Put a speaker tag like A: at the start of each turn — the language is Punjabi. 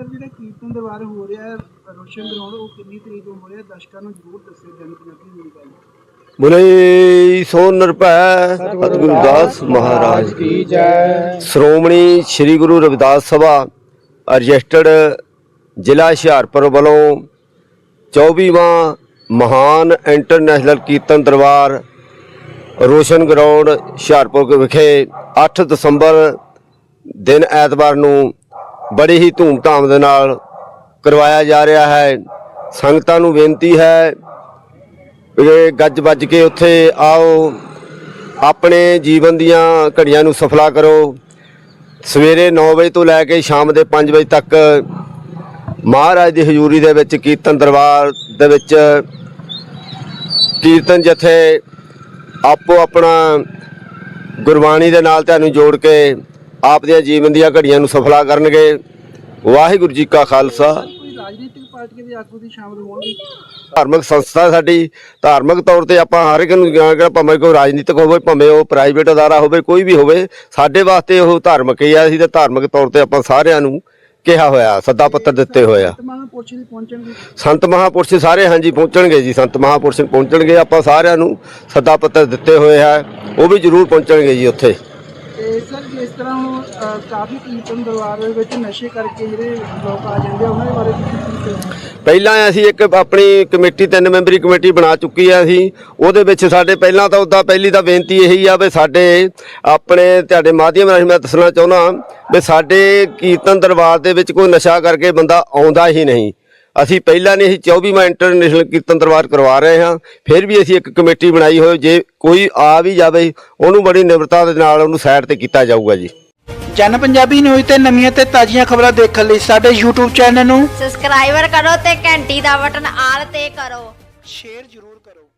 A: ਸਰ ਜਿਹੜਾ ਕੀਰਤਨ ਦਰਬਾਰ ਹੋ ਰਿਹਾ ਹੈ ਰੋਸ਼ਨ ਗਰਾਊਂਡ ਉਹ ਕਿੰਨੀ ਤਰੀਕ ਨੂੰ ਹੋ ਰਿਹਾ ਦਰਸ਼ਕਾਂ ਨੂੰ ਜ਼ਰੂਰ ਦੱਸਿਓ ਜਨ ਪੰਜਾਬੀ ਮੇਰੀ ਗੱਲ।
B: ਬੋਲੇ ਸੋ ਨਿਰਭੈ ਸਤਿਗੁਰੂ ਰਵਿਦਾਸ ਮਹਾਰਾਜ ਕੀ ਜੈ। ਸ਼੍ਰੋਮਣੀ ਸ੍ਰੀ ਗੁਰੂ ਰਵਿਦਾਸ ਸਭਾ ਰਜਿਸਟਰਡ ਜ਼ਿਲ੍ਹਾ ਹੁਸ਼ਿਆਰਪੁਰ ਵੱਲੋਂ 24ਵਾਂ ਮਹਾਨ ਇੰਟਰਨੈਸ਼ਨਲ ਕੀਰਤਨ ਦਰਬਾਰ ਰੋਸ਼ਨ ਗਰਾਊਂਡ ਹੁਸ਼ਿਆਰਪੁਰ ਵਿਖੇ 8 ਦਸੰਬਰ ਦਿਨ ਐਤਵਾਰ ਨੂੰ ਬੜੀ ਹੀ ਧੂਮਧਾਮ ਦੇ ਨਾਲ ਕਰਵਾਇਆ ਜਾ ਰਿਹਾ ਹੈ। ਸੰਗਤਾਂ ਨੂੰ ਬੇਨਤੀ ਹੈ ਇਹ ਗੱਜ ਵੱਜ ਕੇ ਉੱਥੇ ਆਓ, ਆਪਣੇ ਜੀਵਨ ਦੀਆਂ ਘੜੀਆਂ ਨੂੰ ਸਫਲਾ ਕਰੋ। ਸਵੇਰੇ 9 ਵਜੇ ਤੋਂ ਲੈ ਕੇ ਸ਼ਾਮ ਦੇ 5 ਵਜੇ ਤੱਕ ਮਹਾਰਾਜ ਦੀ ਹਜ਼ੂਰੀ ਦੇ ਵਿੱਚ ਕੀਰਤਨ ਦਰਬਾਰ ਦੇ ਵਿੱਚ ਕੀਰਤਨ ਜਥੇ ਆਪੋ ਆਪਣਾ ਗੁਰਬਾਣੀ ਦੇ ਨਾਲ ਤੁਹਾਨੂੰ ਜੋੜ ਕੇ ਆਪ ਦੀਆਂ ਜੀਵਨ ਦੀਆਂ ਘੜੀਆਂ ਨੂੰ ਸਫਲਾ ਕਰਨਗੇ। ਵਾਹਿਗੁਰੂ ਜੀ ਕਾ ਖਾਲਸਾ।
A: ਕੋਈ ਰਾਜਨੀਤਿਕ ਪਾਰਟੀ ਦੇ ਆਗੂ ਦੀ ਸ਼ਾਮਲ ਹੋਣਗੇ।
B: ਧਾਰਮਿਕ ਸੰਸਥਾ ਸਾਡੀ। ਧਾਰਮਿਕ ਤੌਰ ਤੇ ਆਪਾਂ ਹਰ ਇੱਕ ਨੂੰ ਕਿਹਾ ਭਾਵੇਂ ਕੋਈ ਰਾਜਨੀਤਿਕ ਹੋਵੇ ਭਾਵੇਂ ਉਹ ਪ੍ਰਾਈਵੇਟ ਅਦਾਰਾ ਹੋਵੇ ਕੋਈ ਵੀ ਹੋਵੇ ਸਾਡੇ ਵਾਸਤੇ ਉਹ ਧਾਰਮਿਕ ਹੀ ਆ। ਅਸੀਂ ਤੇ ਧਾਰਮਿਕ ਤੌਰ ਤੇ ਆਪਾਂ ਸਾਰਿਆਂ ਨੂੰ ਕਿਹਾ ਹੋਇਆ ਸੱਦਾ ਪੱਤਰ ਦਿੱਤੇ ਹੋਏ ਆ।
A: ਤਮਾਮ ਪੁਰਸ਼ ਦੀ ਪਹੁੰਚਣਗੇ।
B: ਸੰਤ ਮਹਾਪੁਰਸ਼ ਸਾਰੇ ਹਾਂਜੀ ਪਹੁੰਚਣਗੇ ਜੀ। ਸੰਤ ਮਹਾਪੁਰਸ਼ ਪਹੁੰਚਣਗੇ ਆਪਾਂ ਸਾਰਿਆਂ ਨੂੰ ਸੱਦਾ ਪੱਤਰ ਦਿੱਤੇ ਹੋਏ ਆ। ਉਹ ਵੀ ਜ਼ਰੂਰ ਪਹੁੰਚਣਗੇ ਜੀ ਉੱਥੇ।
A: ਤੇ ਸਰ ਜਿਸ ਤਰ੍ਹਾਂ ਹੁਣ ਅ, ਕਾਫੀ ਕੀਰਤਨ ਦਰਬਾਰ ਦੇ ਵਿੱਚ ਨਸ਼ੇ ਕਰਕੇ ਜਿਹੜੇ ਲੋਕ ਆ ਜਾਂਦੇ ਆ ਉਹਨਾਂ ਦੇ ਬਾਰੇ ਤੁਸੀਂ ਕੀ ਕਹੋਗੇ
B: ਪਹਿਲਾਂ ਅਸੀਂ ਇੱਕ ਆਪਣੀ ਕਮੇਟੀ ਤਿੰਨ ਮੈਂਬਰੀ ਕਮੇਟੀ ਬਣਾ ਚੁੱਕੀ ਆ ਅਸੀਂ। ਉਹਦੇ ਵਿੱਚ ਸਾਡੇ ਪਹਿਲਾਂ ਤਾਂ ਉਹਦਾ ਪਹਿਲੀ ਤਾਂ ਬੇਨਤੀ ਇਹੀ ਆ ਵੀ ਸਾਡੇ ਆਪਣੇ ਤੁਹਾਡੇ ਮਾਧਿਅਮ ਰਾਹੀਂ ਮੈਂ ਦੱਸਣਾ ਚਾਹੁੰਦਾ ਵੀ ਸਾਡੇ ਕੀਰਤਨ ਦਰਬਾਰ ਦੇ ਵਿੱਚ ਕੋਈ ਨਸ਼ਾ ਕਰਕੇ ਬੰਦਾ ਆਉਂਦਾ ਹੀ ਨਹੀਂ। ਅਸੀਂ ਪਹਿਲਾਂ ਨਹੀਂ ਅਸੀਂ 24ਵਾਂ ਇੰਟਰਨੈਸ਼ਨਲ ਕੀਰਤਨ ਦਰਬਾਰ ਕਰਵਾ ਰਹੇ ਹਾਂ ਫਿਰ ਵੀ ਅਸੀਂ ਇੱਕ ਕਮੇਟੀ ਬਣਾਈ ਹੋਈ ਜੇ ਕੋਈ ਆ ਵੀ ਜਾਵੇ ਉਹਨੂੰ ਬੜੀ ਨਿਮਰਤਾ ਦੇ ਨਾਲ ਉਹਨੂੰ ਸਾਈਡ ਤੇ ਕੀਤਾ ਜਾਊਗਾ ਜੀ।
A: ਜਨ ਪੰਜਾਬੀ ਨਿਊਜ਼ ਤੇ ਨਵੀਆਂ ਤੇ ਤਾਜ਼ੀਆਂ ਖਬਰਾਂ ਦੇਖਣ ਲਈ ਸਾਡੇ YouTube ਚੈਨਲ ਨੂੰ
C: ਸਬਸਕ੍ਰਾਈਬਰ ਕਰੋ ਤੇ ਘੰਟੀ ਦਾ ਬਟਨ ਆਲ ਤੇ ਕਰੋ।
A: ਸ਼ੇਅਰ ਜ਼ਰੂਰ ਕਰੋ।